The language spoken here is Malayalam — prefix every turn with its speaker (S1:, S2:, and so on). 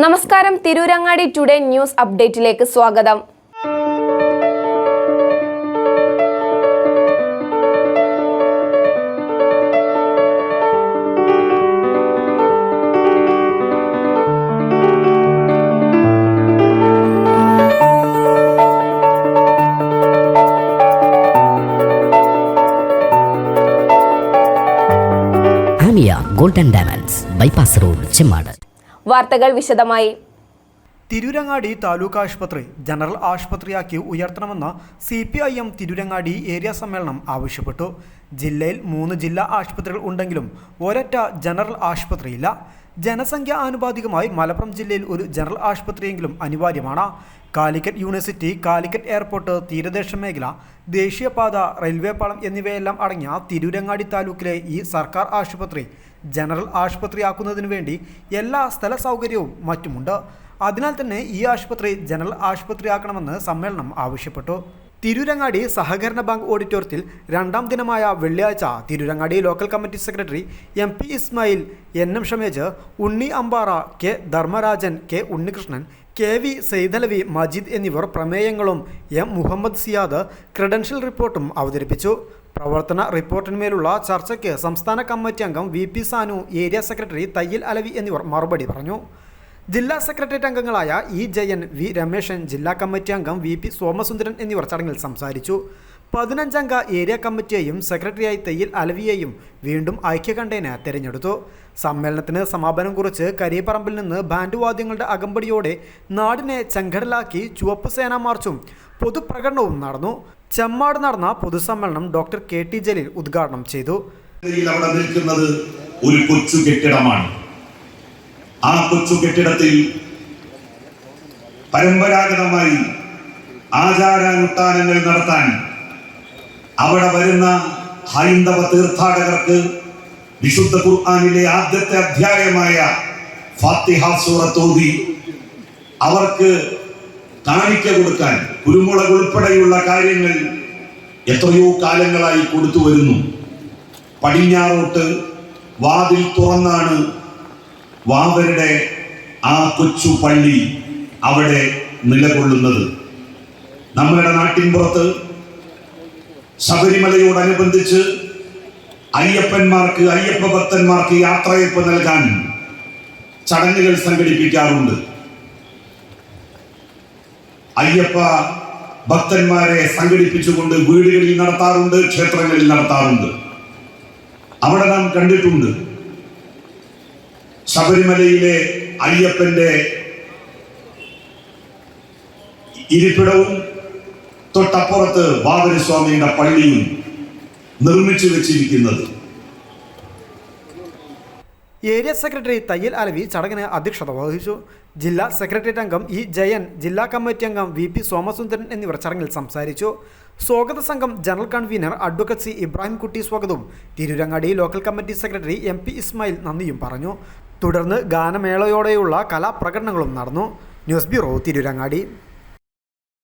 S1: നമസ്കാരം. തിരൂരങ്ങാടി ടുഡേ ന്യൂസ് അപ്ഡേറ്റിലേക്ക് സ്വാഗതം.
S2: Golden diamonds. Bypass road Chemmad.
S1: വാർത്തകൾ വിശദമായി.
S3: തിരൂരങ്ങാടി താലൂക്ക് ആശുപത്രി ജനറൽ ആശുപത്രിയാക്കി ഉയർത്തണമെന്ന് C P I M Tirurangadi area സമ്മേളനം ആവശ്യപ്പെട്ടു. ജില്ലയിൽ മൂന്ന് ജില്ലാ ആശുപത്രികൾ ഉണ്ടെങ്കിലും ഒരൊറ്റ ജനറൽ ആശുപത്രിയില്ല. ജനസംഖ്യ ആനുപാതികമായി മലപ്പുറം ജില്ലയിൽ ഒരു ജനറൽ ആശുപത്രിയെങ്കിലും അനിവാര്യമാണ്. കാലിക്കറ്റ് യൂണിവേഴ്സിറ്റി കാലിക്കറ്റ് എയർപോർട്ട് തീരദേശ മേഖല ദേശീയപാത റെയിൽവേ പാളം എന്നിവയെല്ലാം അടങ്ങിയ തിരൂരങ്ങാടി താലൂക്കിലെ ഈ സർക്കാർ ആശുപത്രി ജനറൽ ആശുപത്രിയാക്കുന്നതിനു വേണ്ടി എല്ലാ സ്ഥല സൗകര്യവും മറ്റുമുണ്ട്. അതിനാൽ തന്നെ ഈ ആശുപത്രി ജനറൽ ആശുപത്രിയാക്കണമെന്ന് സമ്മേളനം ആവശ്യപ്പെട്ടു. തിരൂരങ്ങാടി സഹകരണ ബാങ്ക് ഓഡിറ്റോറിയത്തിൽ രണ്ടാം ദിനമായ വെള്ളിയാഴ്ച Tirurangadi local committee secretary M P Ismail N M Shamej Unni Ambara K Dharmarajan K Unnikrishnan K V Saithalavi Majeed എന്നിവർ പ്രമേയങ്ങളും എം മുഹമ്മദ് സിയാദ് ക്രെഡൻഷ്യൽ റിപ്പോർട്ടും അവതരിപ്പിച്ചു. പ്രവർത്തന റിപ്പോർട്ടിന്മേലുള്ള ചർച്ചയ്ക്ക് സംസ്ഥാന കമ്മിറ്റി അംഗം V P Sanu area secretary Thayyil Alavi എന്നിവർ മറുപടി പറഞ്ഞു. ജില്ലാ സെക്രട്ടേറിയറ്റ് അംഗങ്ങളായ ഇ ജയൻ വി രമേശൻ ജില്ലാ കമ്മിറ്റി അംഗം വി പി സോമസുന്ദരൻ എന്നിവർ ചടങ്ങിൽ സംസാരിച്ചു. പതിനഞ്ചംഗ ഏരിയ കമ്മിറ്റിയെയും സെക്രട്ടറിയായി തയ്യിൽ അലവിയെയും വീണ്ടും ഐക്യകണ്ഠേന തെരഞ്ഞെടുത്തു. സമ്മേളനത്തിന് സമാപനം കുറിച്ച് കരിയപ്പറമ്പിൽ നിന്ന് ബാൻഡ് വാദ്യങ്ങളുടെ അകമ്പടിയോടെ നാടിനെ ചെങ്കടലാക്കി ചുവപ്പ് സേനാ മാർച്ചും പൊതുപ്രകടനവും നടന്നു. ചെമ്മാട് നടന്ന പൊതുസമ്മേളനം ഡോക്ടർ കെ ടി ജലീൽ ഉദ്ഘാടനം ചെയ്തു.
S4: നിൽക്കുന്നത് ഒരു കൊച്ചു കെട്ടിടമാണ്. ആ കൊച്ചു കെട്ടിടത്തിൽ പരമ്പരാഗതമായി ആചാരാനുഷ്ഠാനങ്ങൾ നടത്താൻ അവിടെ വരുന്ന ഹൈന്ദവ തീർത്ഥാടകർക്ക് വിശുദ്ധ ഖുർആാനിലെ ആദ്യത്തെ അധ്യായമായ ഫാത്തിഹ സൂറത്തോതി അവർക്ക് കാണിക്ക കൊടുക്കാൻ കുരുമുളക് ഉൾപ്പെടെയുള്ള കാര്യങ്ങൾ എത്രയോ കാലങ്ങളായി കൊടുത്തു വരുന്നു. പടിഞ്ഞാറോട്ട് വാതിൽ തുറന്നാണ് വാവരുടെ ആ കൊച്ചു പള്ളി അവിടെ നിലകൊള്ളുന്നത്. നമ്മളുടെ നാട്ടിൻപുറത്ത് ശബരിമലയോടനുബന്ധിച്ച് അയ്യപ്പന്മാർക്ക് അയ്യപ്പ ഭക്തന്മാർക്ക് യാത്രയപ്പ് നൽകാൻ ചടങ്ങുകൾ സംഘടിപ്പിക്കാറുണ്ട്. അയ്യപ്പ ഭക്തന്മാരെ സംഘടിപ്പിച്ചുകൊണ്ട് വീടുകളിൽ നടത്താറുണ്ട് ക്ഷേത്രങ്ങളിൽ നടത്താറുണ്ട്. അവിടെ നാം കണ്ടിട്ടുണ്ട് ശബരിമലയിലെ അയ്യപ്പന്റെ ഇരിപ്പിടവും തൊട്ടപ്പുറത്ത് ബാബരസ്വാമിയുടെ പള്ളിയും നിർമ്മിച്ചു വെച്ചിരിക്കുന്നത്.
S3: ഏരിയ സെക്രട്ടറി തയ്യൽ അലവി ചടങ്ങിന് അധ്യക്ഷത വഹിച്ചു. ജില്ലാ സെക്രട്ടേറിയറ്റ് അംഗം ഇ ജയൻ ജില്ലാ കമ്മിറ്റി അംഗം വി പി സോമസുന്ദരൻ എന്നിവർ ചടങ്ങിൽ സംസാരിച്ചു. സ്വാഗത സംഘം general convener advocate C Ibrahim Kutty സ്വാഗതവും. Tirurangadi local committee secretary M P Ismail നന്ദിയും പറഞ്ഞു. തുടർന്ന് ഗാനമേളയോടെയുള്ള കലാപ്രകടനങ്ങളും നടന്നു. News bureau Tirurangadi.